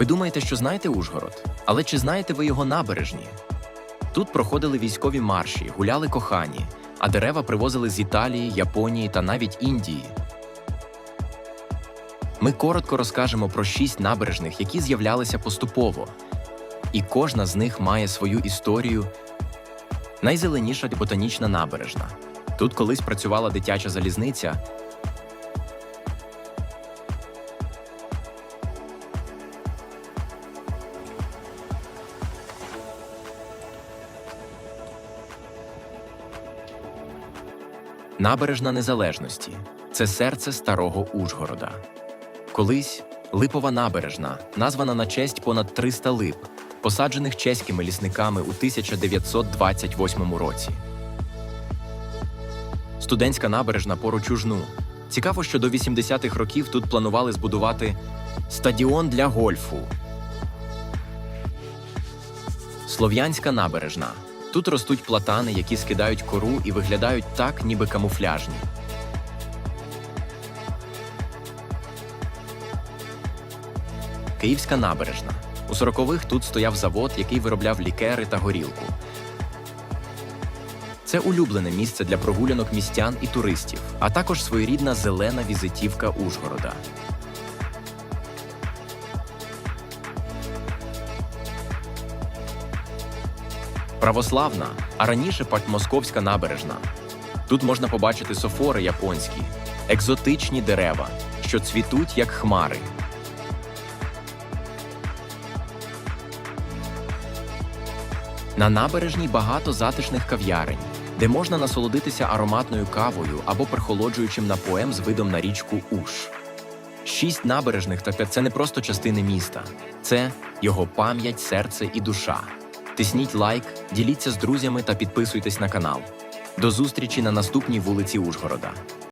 Ви думаєте, що знаєте Ужгород? Але чи знаєте ви його набережні? Тут проходили військові марші, гуляли кохані, а дерева привозили з Італії, Японії та навіть Індії. Ми коротко розкажемо про шість набережних, які з'являлися поступово. І кожна з них має свою історію. Найзеленіша ботанічна набережна. Тут колись працювала дитяча залізниця, Набережна Незалежності це серце старого Ужгорода. Колись Липова набережна, названа на честь понад 300 лип, посаджених чеськими лісниками у 1928 році. Студентська набережна поруч Ужну. Цікаво, що до 80-х років тут планували збудувати стадіон для гольфу. Слов'янська набережна. Тут ростуть платани, які скидають кору і виглядають так, ніби камуфляжні. Київська набережна. У 40-х тут стояв завод, який виробляв лікери та горілку. Це улюблене місце для прогулянок містян і туристів, а також своєрідна зелена візитівка Ужгорода. Православна, а раніше Московська набережна. Тут можна побачити софори японські, екзотичні дерева, що цвітуть як хмари. На набережній багато затишних кав'ярень, де можна насолодитися ароматною кавою або прихолоджуючим напоєм з видом на річку Уш. Шість набережних та це не просто частини міста, це його пам'ять, серце і душа. Тисніть лайк, діліться з друзями та підписуйтесь на канал. До зустрічі на наступній вулиці Ужгорода.